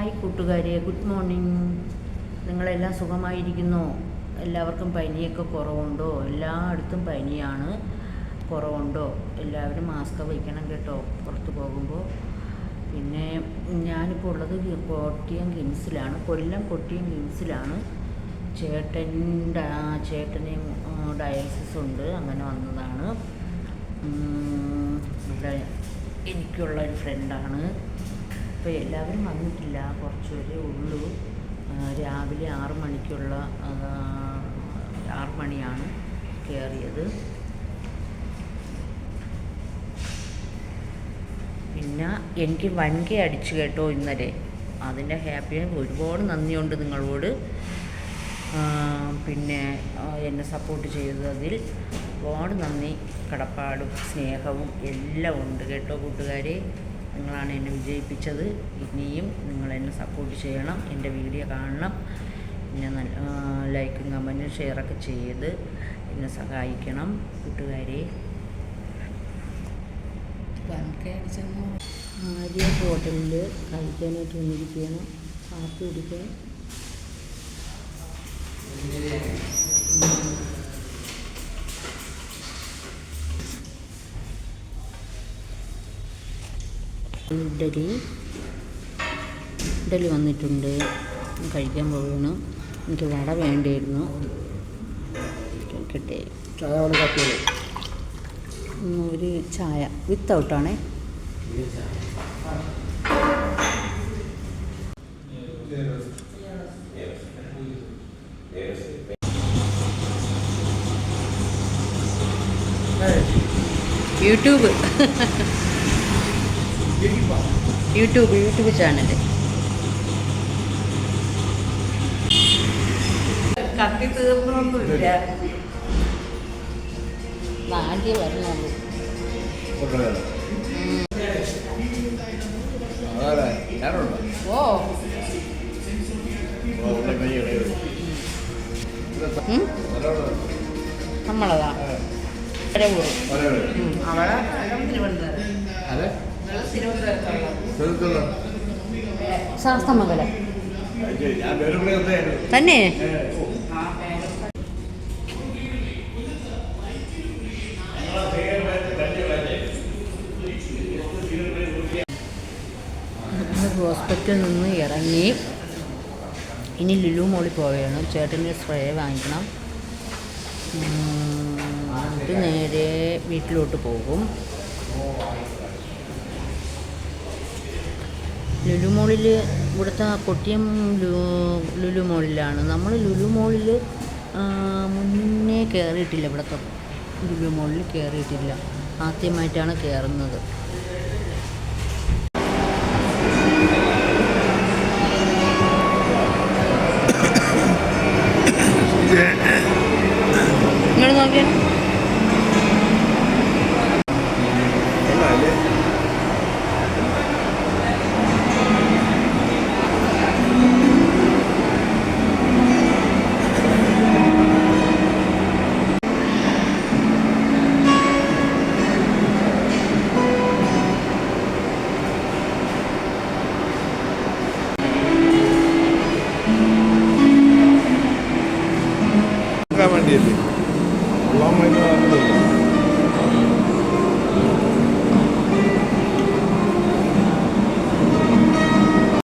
Hi കൂട്ടുകാരെ good morning നിങ്ങളെല്ലാം സുഖമായിരിക്കുന്നു? എല്ലാവർക്കും പനിയൊക്കെ കുറവുണ്ടോ? എല്ലായിടത്തും പനിയാണ് കുറവുണ്ടോ? എല്ലാവരും മാസ്ക് വയ്ക്കണം കേട്ടോ പുറത്ത് പോകുമ്പോൾ. പിന്നെ ഞാനിപ്പോൾ ഉള്ളത് കൊട്ടിയം കിംസിലാണ് കൊല്ലം കൊട്ടിയം കിംസിലാണ് ചേട്ടൻ ചേട്ടന് ഡയാലിസിസ് ഉണ്ട് അങ്ങനെ വന്നതാണ്. ഇവിടെ എനിക്കുള്ള ഒരു ഫ്രണ്ടാണ് ഇപ്പോൾ എല്ലാവരും വന്നിട്ടില്ല. കുറച്ച് പേരേ ഉള്ളൂ രാവിലെ ആറ് മണിക്കുള്ള ആറു മണിയാണ് കയറിയത്. പിന്നെ എനിക്ക് വൻകെ അടിച്ചു കേട്ടോ ഇന്നലെ. അതിന്റെ ഹാപ്പിയാണ് ഒരുപാട് നന്ദിയുണ്ട് നിങ്ങളോട്. പിന്നെ എന്നെ സപ്പോർട്ട് ചെയ്തതിൽ ഒരുപാട് നന്ദി കടപ്പാടും സ്നേഹവും എല്ലാം ഉണ്ട് കേട്ടോ കൂട്ടുകാരെ. നിങ്ങളാണ് എന്നെ വിജയിപ്പിച്ചത്. ഇനിയും നിങ്ങൾ എന്നെ സപ്പോർട്ട് ചെയ്യണം. എന്റെ വീഡിയോ കാണണം. പിന്നെ നല്ല ലൈക്കും കമന്റും ഷെയറൊക്കെ ചെയ്ത് എന്നെ സഹായിക്കണം കൂട്ടുകാരെ. ആര്യ ഹോട്ടലിൽ കഴിക്കാനായിട്ട് വന്നിരിക്കുകയാണ്. കാപ്പി കുടിക്കാൻ. ഇഡലി ഇഡലി വന്നിട്ടുണ്ട്. കഴിക്കാൻ പോവുകയാണ്. എനിക്ക് വട വേണ്ടിയിരുന്നു. കിട്ടി. ഒരു ചായ. വിത്തൗട്ടാണേ. യൂട്യൂബ്. യൂട്യൂബ് യൂട്യൂബ് ചാനൽ കത്തി തീർന്നൊന്നുമില്ല ആദ്യം വരണുള്ളൂ ഓ. നമ്മളതാ. അവളെ തിരുവനന്തപുരം. ശാസ്തമംഗലം. തന്നെ? ഹോസ്പിറ്റലിൽ നിന്ന് ഇറങ്ങി. ഇനി ലുലു മോളിൽ പോവുകയാണ്. ചേട്ടന്റെ സ്പ്രേ വാങ്ങിക്കണം. അത് എന്നിട്ട് നേരെ വീട്ടിലോട്ട് പോകും. ലുലു മോളിൽ ഇവിടുത്തെ കൊട്ടിയം ലുലു മോളിലാണ്. നമ്മൾ ലുലു മോളിൽ മുന്നേ കയറിയിട്ടില്ല ഇവിടുത്തെ ലുലു മോളിൽ കയറിയിട്ടില്ല ആദ്യമായിട്ടാണ് കയറുന്നത്